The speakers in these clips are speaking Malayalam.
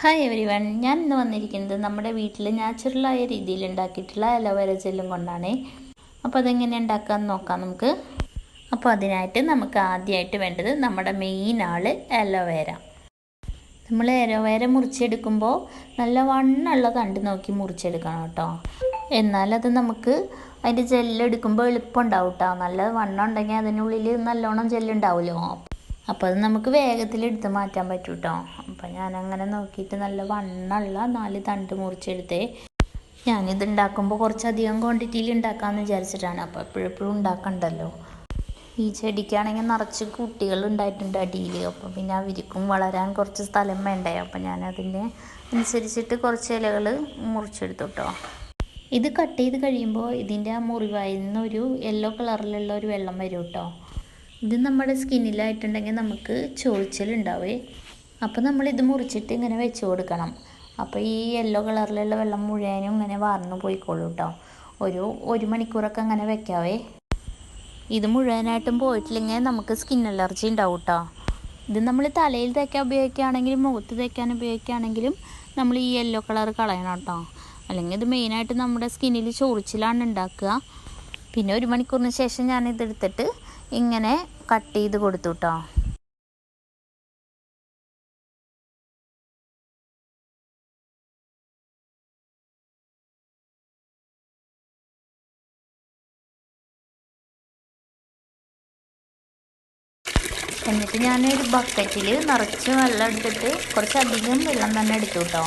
ഹായ് എവരി വൺ ഞാൻ ഇന്ന് വന്നിരിക്കുന്നത് നമ്മുടെ വീട്ടിൽ നാച്ചുറലായ രീതിയിൽ ഉണ്ടാക്കിയിട്ടുള്ള അലോവേര ജെല്ലും കൊണ്ടാണ്. അപ്പോൾ അതെങ്ങനെ ഉണ്ടാക്കാമെന്ന് നോക്കാം നമുക്ക്. അപ്പോൾ അതിനായിട്ട് നമുക്ക് ആദ്യമായിട്ട് വേണ്ടത് നമ്മുടെ മെയിൻ ആൾ അലോവേര നമ്മൾ അലോവേര മുറിച്ചെടുക്കുമ്പോൾ നല്ല വണ്ണുള്ള കണ്ട് നോക്കി മുറിച്ചെടുക്കണം കേട്ടോ. എന്നാലത് നമുക്ക് അതിന്റെ ജെല്ലെടുക്കുമ്പോൾ എളുപ്പമുണ്ടാവും കേട്ടോ. നല്ല വണ്ണം ഉണ്ടെങ്കിൽ അതിനുള്ളിൽ നല്ലോണം ജെല്ലുണ്ടാവുമല്ലോ അപ്പോൾ അത് നമുക്ക് വേഗത്തിൽ എടുത്ത് മാറ്റാൻ പറ്റും കേട്ടോ അപ്പോൾ ഞാനങ്ങനെ നോക്കിയിട്ട് നല്ല വണ്ണമുള്ള നാല് തണ്ട് മുറിച്ചെടുത്തേ. ഞാനിത് ഉണ്ടാക്കുമ്പോൾ കുറച്ചധികം ക്വാണ്ടിറ്റിയിൽ ഉണ്ടാക്കാമെന്ന് വിചാരിച്ചിട്ടാണ്. അപ്പോൾ എപ്പോഴെപ്പോഴും ഉണ്ടാക്കണ്ടല്ലോ. ഈ ചെടിക്കാണെങ്കിൽ നിറച്ച് കുട്ടികൾ ഉണ്ടായിട്ടുണ്ട് അടിയിൽ അപ്പോൾ പിന്നെ അവർക്കും വളരാൻ കുറച്ച് സ്ഥലം വേണ്ടേ. അപ്പോൾ ഞാനതിന് അനുസരിച്ചിട്ട് കുറച്ച് ഇലകൾ മുറിച്ചെടുത്തു കേട്ടോ ഇത് കട്ട് ചെയ്ത് കഴിയുമ്പോൾ ഇതിന്റെ ആ മുറിവായിരുന്നൊരു യെല്ലോ കളറിലുള്ള ഒരു വെള്ളം വരും കേട്ടോ ഇത് നമ്മുടെ സ്കിന്നിലായിട്ടുണ്ടെങ്കിൽ നമുക്ക് ചൊറിച്ചിലുണ്ടാവേ. അപ്പോൾ നമ്മൾ ഇത് മുറിച്ചിട്ട് ഇങ്ങനെ വെച്ച് കൊടുക്കണം. അപ്പോൾ ഈ യെല്ലോ കളറിലുള്ള വെള്ളം മുഴുവനും ഇങ്ങനെ വാർന്നു പോയിക്കോളൂ കേട്ടോ ഒരു ഒരു മണിക്കൂറൊക്കെ അങ്ങനെ വെക്കാവേ. ഇത് മുഴുവനായിട്ടും പോയിട്ടില്ലെങ്കിൽ നമുക്ക് സ്കിൻ അലർജി ഉണ്ടാവും കേട്ടോ ഇത് നമ്മൾ തലയിൽ തേക്കാൻ ഉപയോഗിക്കുകയാണെങ്കിലും മുഖത്ത് തേക്കാൻ ഉപയോഗിക്കുകയാണെങ്കിലും നമ്മൾ ഈ യെല്ലോ കളർ കളയണം കേട്ടോ അല്ലെങ്കിൽ ഇത് മെയിനായിട്ട് നമ്മുടെ സ്കിന്നിൽ ചൊറിച്ചിലാണ് ഉണ്ടാക്കുക. പിന്നെ ഒരു മണിക്കൂറിന് ശേഷം ഞാൻ ഇതെടുത്തിട്ട് ഇങ്ങനെ കട്ട് ചെയ്ത് കൊടുത്തു കേട്ടോ എന്നിട്ട് ഞാൻ ഒരു ബക്കറ്റിൽ നിറച്ച് വെള്ളം എടുത്തിട്ട് കുറച്ചധികം വെള്ളം തന്നെ എടുത്തു കേട്ടോ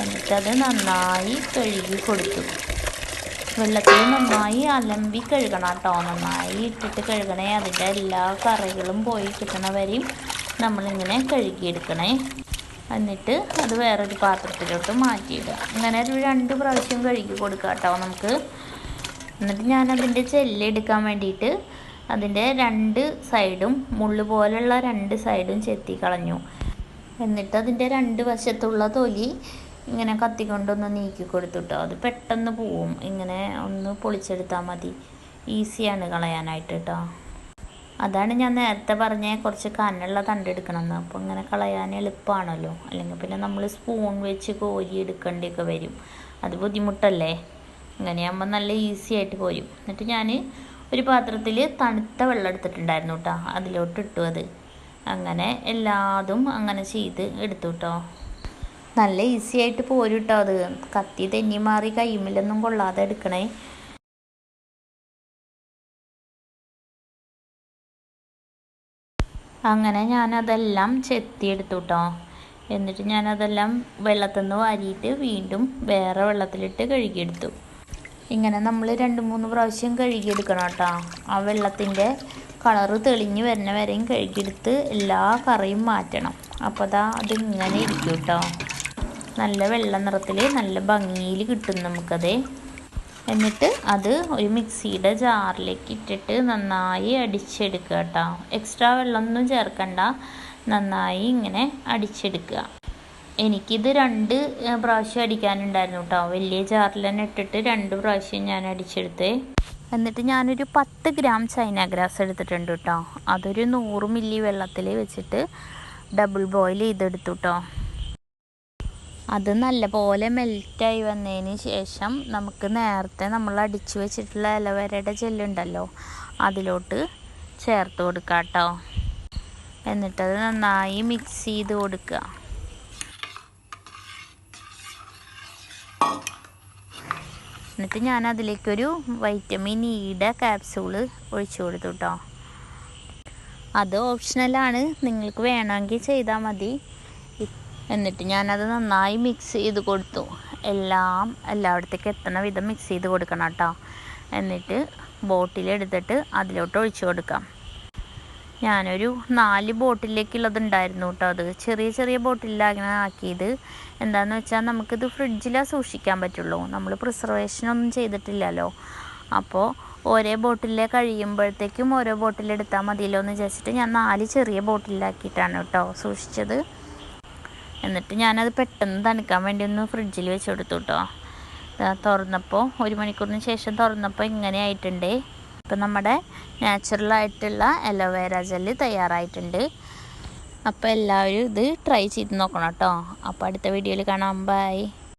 എന്നിട്ടത് നന്നായി കഴുകി കൊടുത്തു. വെള്ളത്തിൽ നന്നായി അലമ്പി കഴുകണം കേട്ടോ. നന്നായി ഇട്ടിട്ട് കഴുകണേ. അതിന്റെ എല്ലാ കറികളും പോയി കിട്ടണ വരെയും നമ്മളിങ്ങനെ കഴുകിയെടുക്കണേ. എന്നിട്ട് അത് വേറൊരു പാത്രത്തിലോട്ട് മാറ്റിയിടുക. അങ്ങനെ ഒരു രണ്ട് പ്രാവശ്യം കഴുകി കൊടുക്കുക കേട്ടോ നമുക്ക്. എന്നിട്ട് ഞാൻ അതിന്റെ ചെല്ലെടുക്കാൻ വേണ്ടിയിട്ട് അതിന്റെ രണ്ട് സൈഡും മുള്ളു പോലുള്ള രണ്ട് സൈഡും ചെത്തി കളഞ്ഞു. എന്നിട്ട് അതിന്റെ രണ്ട് വശത്തുള്ള തൊലി ഇങ്ങനെ കത്തിക്കൊണ്ടൊന്ന് നീക്കി കൊടുത്തുട്ടോ അത് പെട്ടെന്ന് പോവും. ഇങ്ങനെ ഒന്ന് പൊളിച്ചെടുത്താൽ മതി. ഈസിയാണ് കളയാനായിട്ട് കേട്ടോ അതാണ് ഞാൻ നേരത്തെ പറഞ്ഞ കുറച്ച് കനുള്ള തണ്ടെടുക്കണമെന്ന് അപ്പോൾ ഇങ്ങനെ കളയാൻ എളുപ്പമാണല്ലോ അല്ലെങ്കിൽ പിന്നെ നമ്മൾ സ്പൂൺ വെച്ച് കോരി എടുക്കേണ്ടിയൊക്കെ വരും. അത് ബുദ്ധിമുട്ടല്ലേ? ഇങ്ങനെയാകുമ്പോൾ നല്ല ഈസി ആയിട്ട് പോരും. എന്നിട്ട് ഞാൻ ഒരു പാത്രത്തിൽ തണുത്ത വെള്ളം എടുത്തിട്ടുണ്ടായിരുന്നു കേട്ടോ അതിലോട്ട് ഇട്ടു അത്. അങ്ങനെ എല്ലാതും അങ്ങനെ ചെയ്ത് എടുത്തു കേട്ടോ നല്ല ഈസി ആയിട്ട് പോരും കേട്ടോ അത്. കത്തി തെന്നി മാറി കൈമിലൊന്നും കൊള്ളാതെ എടുക്കണേ. അങ്ങനെ ഞാനതെല്ലാം ചെത്തിയെടുത്തു കേട്ടോ എന്നിട്ട് ഞാനതെല്ലാം വെള്ളത്തിൽ നിന്ന് വാരിയിട്ട് വീണ്ടും വേറെ വെള്ളത്തിലിട്ട് കഴുകിയെടുത്തു. ഇങ്ങനെ നമ്മൾ രണ്ട് മൂന്ന് പ്രാവശ്യം കഴുകിയെടുക്കണം കേട്ടോ. ആ വെള്ളത്തിന്റെ കളറ് തെളിഞ്ഞ് വരുന്ന വരെയും കഴുകിയെടുത്ത് എല്ലാ കറിയും മാറ്റണം. അപ്പോൾ അതാ അതിങ്ങനെ ഇരിക്കും കേട്ടോ. നല്ല വെള്ള നിറത്തിൽ നല്ല ഭംഗിയിൽ കിട്ടും നമുക്കത്. എന്നിട്ട് അത് ഒരു മിക്സിയുടെ ജാറിലേക്ക് ഇട്ടിട്ട് നന്നായി അടിച്ചെടുക്കുക കേട്ടോ. എക്സ്ട്രാ വെള്ളമൊന്നും ചേർക്കണ്ട. നന്നായി ഇങ്ങനെ അടിച്ചെടുക്കുക. എനിക്കിത് രണ്ട് പ്രാവശ്യം അടിക്കാനുണ്ടായിരുന്നു കേട്ടോ. വലിയ ജാറിൽ തന്നെ ഇട്ടിട്ട് രണ്ട് പ്രാവശ്യം ഞാൻ അടിച്ചെടുത്ത്. എന്നിട്ട് ഞാനൊരു പത്ത് ഗ്രാം ചൈന ഗ്രാസ് എടുത്തിട്ടുണ്ട് കേട്ടോ. അതൊരു നൂറ് മില്ലി വെള്ളത്തിൽ വെച്ചിട്ട് ഡബിൾ ബോയിൽ ചെയ്തെടുത്തു കേട്ടോ. അത് നല്ല പോലെ മെൽറ്റായി വന്നതിന് ശേഷം നമുക്ക് നേരത്തെ നമ്മൾ അടിച്ചു വെച്ചിട്ടുള്ള ഇലവരയുടെ ജെല്ലുണ്ടല്ലോ അതിലോട്ട് ചേർത്ത് കൊടുക്കുക കേട്ടോ എന്നിട്ടത് നന്നായി മിക്സ് ചെയ്ത് കൊടുക്കുക എന്നിട്ട് ഞാൻ അതിലേക്കൊരു വൈറ്റമിൻ ഇയുടെ ക്യാപ്സൂൾ ഒഴിച്ചു കൊടുത്തു കേട്ടോ അത് ഓപ്ഷണലാണ് നിങ്ങൾക്ക് വേണമെങ്കിൽ ചെയ്താൽ മതി. എന്നിട്ട് ഞാനത് നന്നായി മിക്സ് ചെയ്ത് കൊടുത്തു. എല്ലാം എല്ലായിടത്തേക്ക് എത്തണ വിധം മിക്സ് ചെയ്ത് കൊടുക്കണം കേട്ടോ. എന്നിട്ട് ബോട്ടിലെടുത്തിട്ട് അതിലോട്ട് ഒഴിച്ചു കൊടുക്കാം. ഞാനൊരു നാല് ബോട്ടിലേക്കുള്ളത് ഉണ്ടായിരുന്നു കേട്ടോ അത്. ചെറിയ ചെറിയ ബോട്ടിലാണ് ആക്കിയത്. എന്താണെന്ന് വെച്ചാൽ നമുക്കിത് ഫ്രിഡ്ജിലാണ് സൂക്ഷിക്കാൻ പറ്റുള്ളൂ. നമ്മൾ പ്രിസർവേഷനൊന്നും ചെയ്തിട്ടില്ലല്ലോ. അപ്പോൾ ഓരോ ബോട്ടിലെ കഴിയുമ്പോഴത്തേക്കും ഓരോ ബോട്ടിലെടുത്താൽ മതിയല്ലോ എന്ന് വിചാരിച്ചിട്ട് ഞാൻ നാല് ചെറിയ ബോട്ടിലാക്കിയിട്ടാണ് കേട്ടോ സൂക്ഷിച്ചത്. എന്നിട്ട് ഞാനത് പെട്ടെന്ന് തണുക്കാൻ വേണ്ടി ഒന്ന് ഫ്രിഡ്ജിൽ വെച്ച് കൊടുത്തു കേട്ടോ തുറന്നപ്പോൾ ഒരു മണിക്കൂറിന് ശേഷം തുറന്നപ്പോൾ ഇങ്ങനെ ആയിട്ടുണ്ട്. ഇപ്പം നമ്മുടെ നാച്ചുറലായിട്ടുള്ള അലോവേര ജെല്ല് തയ്യാറായിട്ടുണ്ട്. അപ്പോൾ എല്ലാവരും ഇത് ട്രൈ ചെയ്ത് നോക്കണം കേട്ടോ. അപ്പോൾ അടുത്ത വീഡിയോയിൽ കാണാം. ബൈ